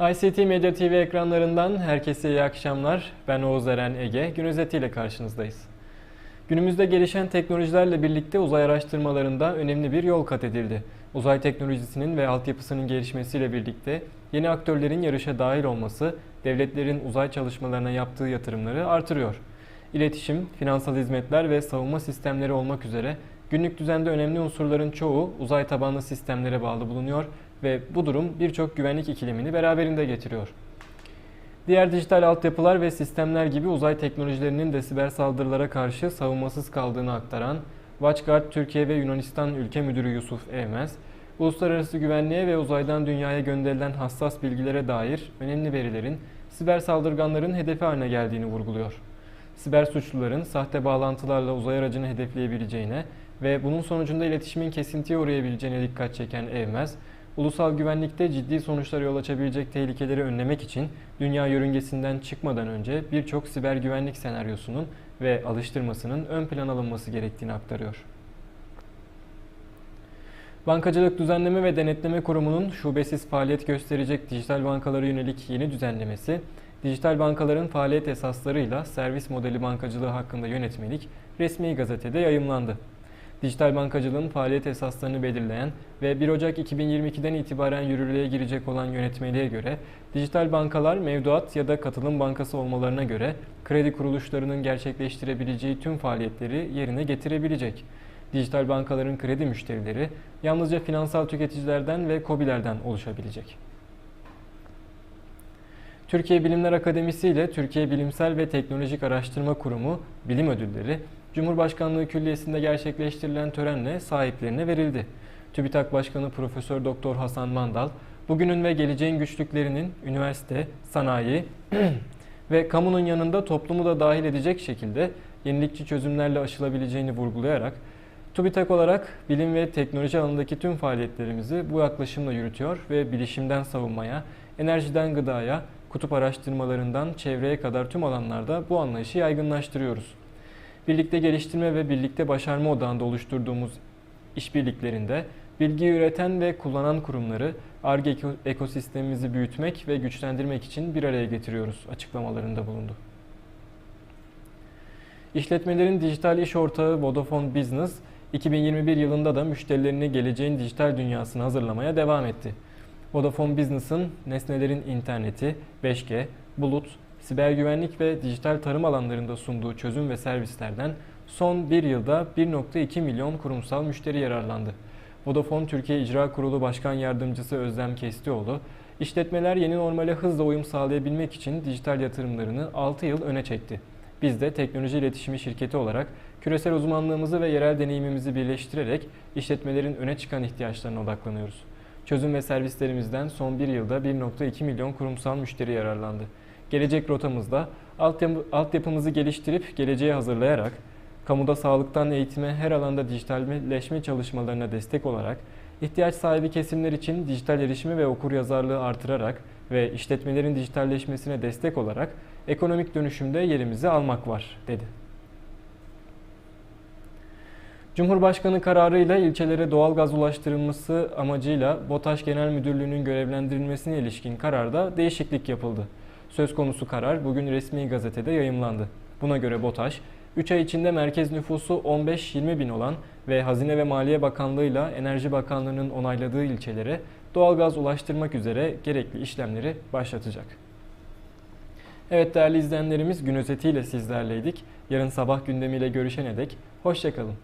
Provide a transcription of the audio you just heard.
ICT Medya TV ekranlarından herkese iyi akşamlar. Ben Oğuz Eren Ege. Gün özetiyle karşınızdayız. Günümüzde gelişen teknolojilerle birlikte uzay araştırmalarında önemli bir yol kat edildi. Uzay teknolojisinin ve altyapısının gelişmesiyle birlikte yeni aktörlerin yarışa dahil olması, devletlerin uzay çalışmalarına yaptığı yatırımları artırıyor. İletişim, finansal hizmetler ve savunma sistemleri olmak üzere günlük düzende önemli unsurların çoğu uzay tabanlı sistemlere bağlı bulunuyor ve bu durum birçok güvenlik ikilemini beraberinde getiriyor. Diğer dijital altyapılar ve sistemler gibi uzay teknolojilerinin de siber saldırılara karşı savunmasız kaldığını aktaran WatchGuard Türkiye ve Yunanistan Ülke Müdürü Yusuf Evmez, uluslararası güvenliğe ve uzaydan dünyaya gönderilen hassas bilgilere dair önemli verilerin siber saldırganların hedefi haline geldiğini vurguluyor. Siber suçluların sahte bağlantılarla uzay aracını hedefleyebileceğine ve bunun sonucunda iletişimin kesintiye uğrayabileceğine dikkat çeken Evmez, ulusal güvenlikte ciddi sonuçlara yol açabilecek tehlikeleri önlemek için dünya yörüngesinden çıkmadan önce birçok siber güvenlik senaryosunun ve alıştırmasının ön plan alınması gerektiğini aktarıyor. Bankacılık Düzenleme ve Denetleme Kurumu'nun şubesiz faaliyet gösterecek dijital bankalara yönelik yeni düzenlemesi, dijital bankaların faaliyet esaslarıyla servis modeli bankacılığı hakkında yönetmelik resmi gazetede yayımlandı. Dijital bankacılığın faaliyet esaslarını belirleyen ve 1 Ocak 2022'den itibaren yürürlüğe girecek olan yönetmeliğe göre dijital bankalar mevduat ya da katılım bankası olmalarına göre kredi kuruluşlarının gerçekleştirebileceği tüm faaliyetleri yerine getirebilecek. Dijital bankaların kredi müşterileri yalnızca finansal tüketicilerden ve KOBİ'lerden oluşabilecek. Türkiye Bilimler Akademisi ile Türkiye Bilimsel ve Teknolojik Araştırma Kurumu bilim ödülleri Cumhurbaşkanlığı Külliyesi'nde gerçekleştirilen törenle sahiplerine verildi. TÜBİTAK Başkanı Profesör Doktor Hasan Mandal, bugünün ve geleceğin güçlüklerinin üniversite, sanayi ve kamunun yanında toplumu da dahil edecek şekilde yenilikçi çözümlerle aşılabileceğini vurgulayarak TÜBİTAK olarak bilim ve teknoloji alanındaki tüm faaliyetlerimizi bu yaklaşımla yürütüyor ve bilişimden savunmaya, enerjiden gıdaya, kutup araştırmalarından çevreye kadar tüm alanlarda bu anlayışı yaygınlaştırıyoruz. Birlikte geliştirme ve birlikte başarma odağında oluşturduğumuz işbirliklerinde bilgi üreten ve kullanan kurumları ARGE ekosistemimizi büyütmek ve güçlendirmek için bir araya getiriyoruz açıklamalarında bulundu. İşletmelerin dijital iş ortağı Vodafone Business 2021 yılında da müşterilerini geleceğin dijital dünyasına hazırlamaya devam etti. Vodafone Business'ın nesnelerin interneti, 5G, bulut, siber güvenlik ve dijital tarım alanlarında sunduğu çözüm ve servislerden son bir yılda 1.2 milyon kurumsal müşteri yararlandı. Vodafone Türkiye İcra Kurulu Başkan Yardımcısı Özlem Kestioğlu, işletmeler yeni normale hızla uyum sağlayabilmek için dijital yatırımlarını 6 yıl öne çekti. Biz de teknoloji iletişimi şirketi olarak küresel uzmanlığımızı ve yerel deneyimimizi birleştirerek işletmelerin öne çıkan ihtiyaçlarına odaklanıyoruz. Çözüm ve servislerimizden son bir yılda 1.2 milyon kurumsal müşteri yararlandı. Gelecek rotamızda altyapımızı geliştirip geleceğe hazırlayarak, kamuda sağlıktan eğitime her alanda dijitalleşme çalışmalarına destek olarak, ihtiyaç sahibi kesimler için dijital erişimi ve okuryazarlığı artırarak ve işletmelerin dijitalleşmesine destek olarak ekonomik dönüşümde yerimizi almak var, dedi. Cumhurbaşkanı kararıyla ilçelere doğal gaz ulaştırılması amacıyla BOTAŞ Genel Müdürlüğü'nün görevlendirilmesine ilişkin kararda değişiklik yapıldı. Söz konusu karar bugün resmi gazetede yayımlandı. Buna göre BOTAŞ, 3 ay içinde merkez nüfusu 15-20 bin olan ve Hazine ve Maliye Bakanlığı ile Enerji Bakanlığı'nın onayladığı ilçelere doğalgaz ulaştırmak üzere gerekli işlemleri başlatacak. Evet değerli izleyenlerimiz gün özetiyle sizlerleydik. Yarın sabah gündemiyle görüşene dek hoşçakalın.